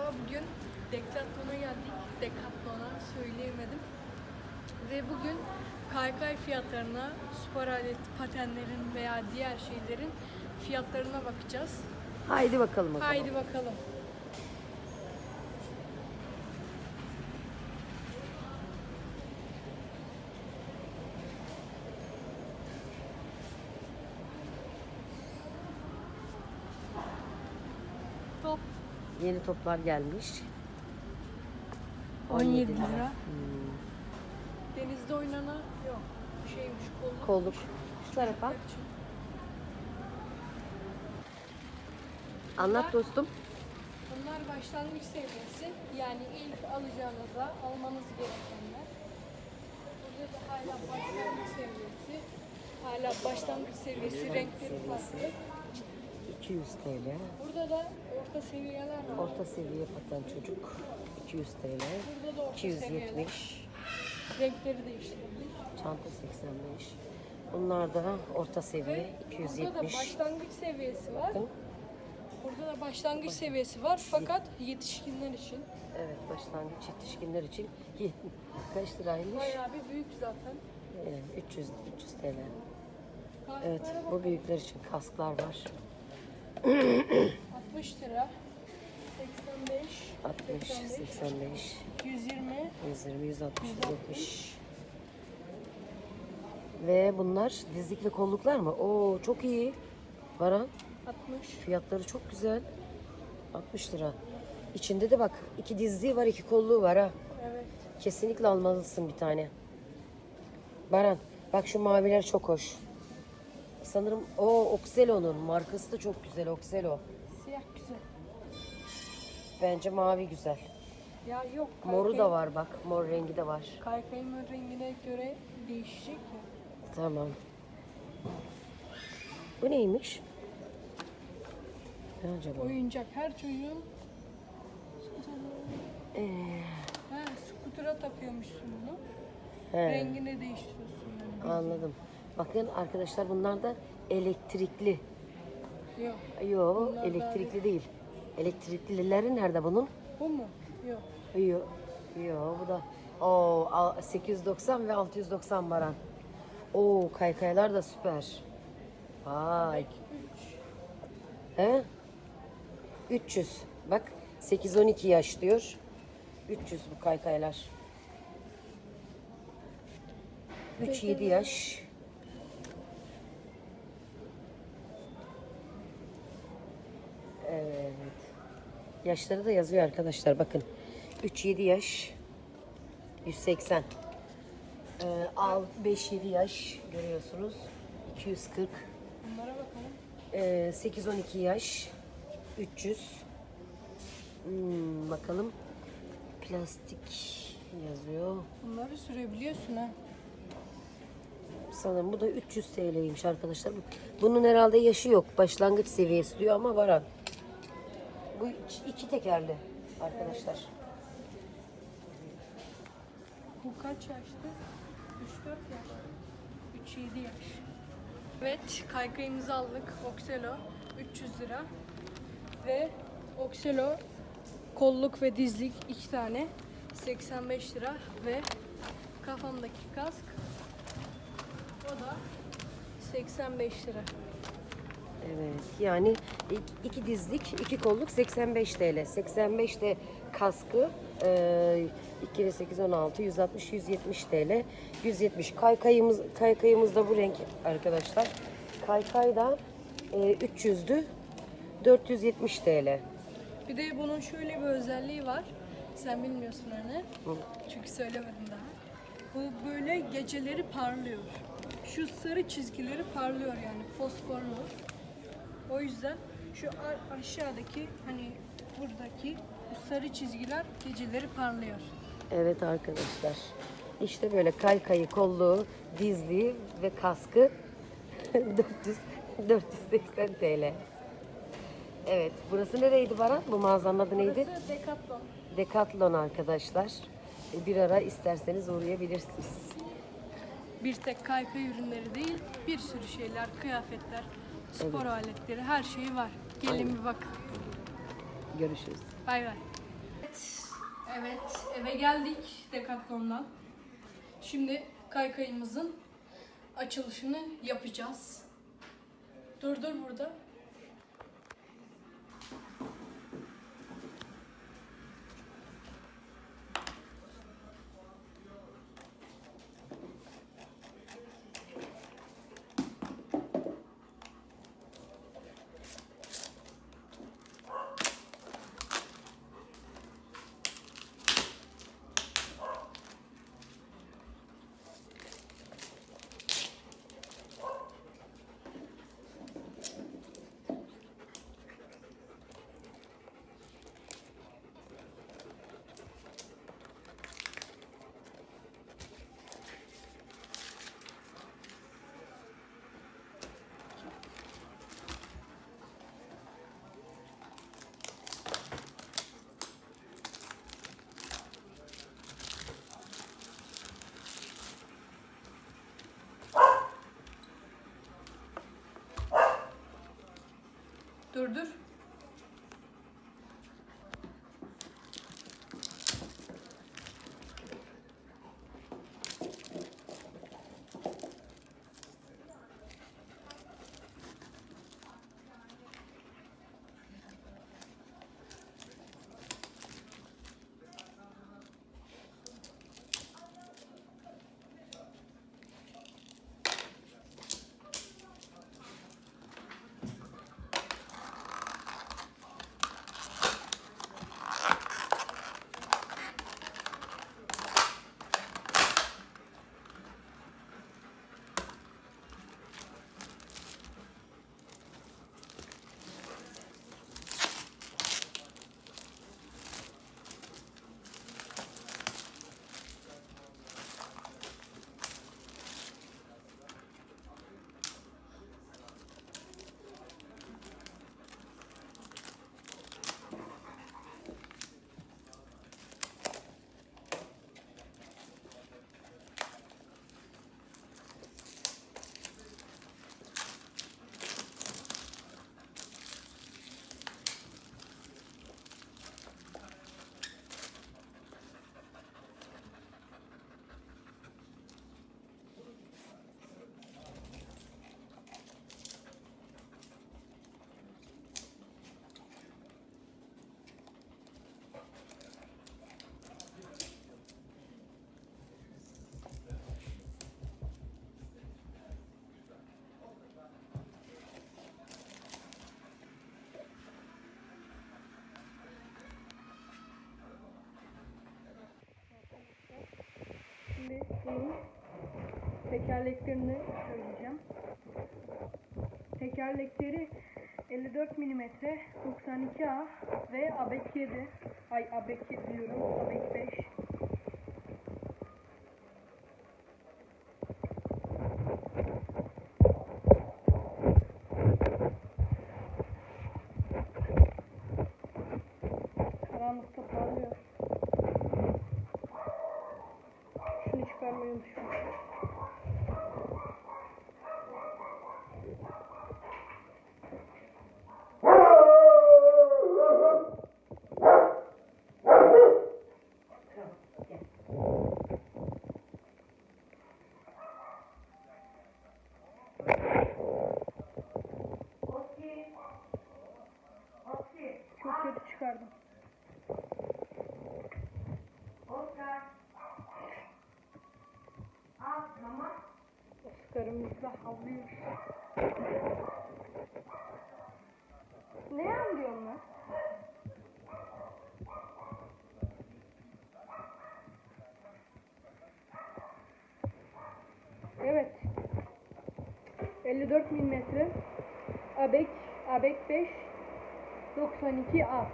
Merhaba, bugün Decathlon'a geldik. Decathlon'a söyleyemedim. Ve bugün kaykay fiyatlarına, spor alet patenlerin veya diğer şeylerin fiyatlarına bakacağız. Haydi bakalım o zaman. Haydi bakalım. Yeni toplar gelmiş. 17 lira. Hmm. Denizde oynanan yok. Şeymiş kolluk. Kolluk. Şu tarafa. Anlat dostum. Bunlar başlangıç seviyesi. Yani ilk alacağınızda almanız gerekenler. Burada da hala başlangıç seviyesi. Hala başlangıç seviyesi renkleri farklı. 200 TL. Burada da orta seviyeler var. Orta seviye paten çocuk. 200 TL. Burada da orta seviyeler. 270. Renkleri değiştirilmiş. Çanta 85. Bunlar da orta seviye Ve burada da 270. başlangıç seviyesi var. Bakın. Burada da başlangıç seviyesi var fakat yetişkinler için. Evet başlangıç yetişkinler için kaç liraymış? Bayağı bir büyük zaten. Ee, 300 300 TL. Evet bu büyükler için kasklar var. 60 lira. 85, 60, 85, 120, 120, 160, 170. Ve bunlar dizlik ve kolluklar mı? Oo çok iyi. Baran 60. fiyatları çok güzel. 60 lira. İçinde de bak iki dizliği var iki kolluğu var ha. Evet. Kesinlikle almalısın bir tane. Baran bak şu maviler çok hoş. Sanırım o Oxelo'nun markası da çok güzel Oxelo. Siyah güzel. Bence mavi güzel. Ya yok. Moru da var bak. Mor rengi de var. Kaykayın rengine göre değişecek ya. Tamam. Bu neymiş? Ne acaba? Oyuncak her çocuğun Ee, ha, skutura takıyormuşsun bunu. he, Rengini değiştiriyorsun yani. anladım. Bakın arkadaşlar bunlar da elektrikli. Yok. Yo Bunlar elektrikli değil. Elektriklileri nerede bunun? Bu mu? Yok. Yo, yo bu da. Oo, al- 890 ve 690 baran. Oo kaykaylar da süper. Vay. He? 300. Bak 8-12 yaş diyor. 300 bu kaykaylar. 3-7 yaş. Yaşları da yazıyor arkadaşlar bakın. 3-7 yaş 180. Ee, al 5-7 yaş görüyorsunuz 240. Bunlara bakalım. Ee, 8-12 yaş 300. Hmm, bakalım. Plastik yazıyor. Bunları sürebiliyorsun ha. Sanırım bu da 300 TL'ymiş arkadaşlar. Bunun herhalde yaşı yok. Başlangıç seviyesi diyor ama var ha. Bu iki- tekerli arkadaşlar. Bu kaç yaştı? 3-4 yaş. 3-7 yaş. Evet, kaykayımızı aldık. Oxelo 300 lira. Ve Oxelo kolluk ve dizlik iki tane 85 lira ve kafamdaki kask o da 85 lira. Evet yani ik- iki dizlik, iki kolluk 85 TL. 85 de kaskı e, 2 kere 8 16 160 170 TL. 170 kaykayımız kaykayımız da bu renk arkadaşlar. Kaykay da e, 300'dü. 470 TL. Bir de bunun şöyle bir özelliği var. Sen bilmiyorsun hani. Çünkü söylemedim daha. Bu böyle geceleri parlıyor. Şu sarı çizgileri parlıyor yani fosforlu. O yüzden şu aşağıdaki hani buradaki bu sarı çizgiler geceleri parlıyor. Evet arkadaşlar. İşte böyle kaykayı, kolluğu, dizliği ve kaskı 400 480 TL. Evet, burası nereydi Baran? Bu mağazanın adı neydi? Burası Decathlon. Decathlon arkadaşlar. Bir ara isterseniz uğrayabilirsiniz. Bir tek kaykay ürünleri değil, bir sürü şeyler, kıyafetler, spor aletleri, her şeyi var. Gelin bir bakın. Görüşürüz. Bay bay. Evet, eve geldik Decathlon'dan. Şimdi kaykayımızın açılışını yapacağız. Dur dur burada. Şimdi tekerleklerini söyleyeceğim. Tekerlekleri 54 mm, 92A ve ABEK 7. Ay ABEK 7 diyorum, ABEK 5. Ne anlıyorsun lan? Evet. 54 milimetre. Abek, Abek 5 92 A.